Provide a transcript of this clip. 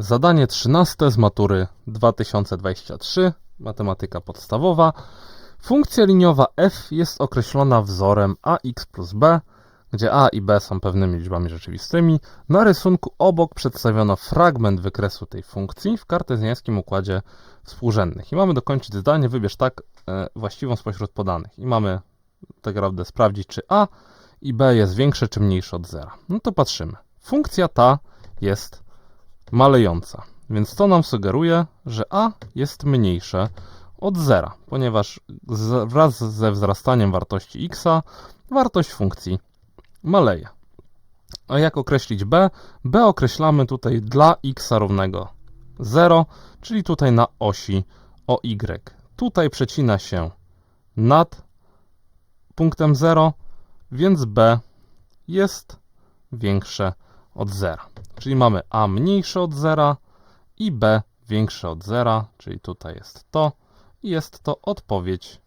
Zadanie 13 z matury 2023, matematyka podstawowa. Funkcja liniowa f jest określona wzorem ax plus b, gdzie a i b są pewnymi liczbami rzeczywistymi. Na rysunku obok przedstawiono fragment wykresu tej funkcji w kartezjańskim układzie współrzędnych. I mamy dokończyć zdanie, wybierz tak e, właściwą spośród podanych. I mamy tak naprawdę sprawdzić, czy a i b jest większe czy mniejsze od zera. No to patrzymy. Funkcja ta jest malejąca. Więc to nam sugeruje, że a jest mniejsze od zera, ponieważ wraz ze wzrastaniem wartości x wartość funkcji maleje. A jak określić b? b określamy tutaj dla x równego 0, czyli tutaj na osi o y. Tutaj przecina się nad punktem 0, więc b jest większe od zera. Czyli mamy a mniejsze od zera i b większe od zera, czyli tutaj jest to i jest to odpowiedź.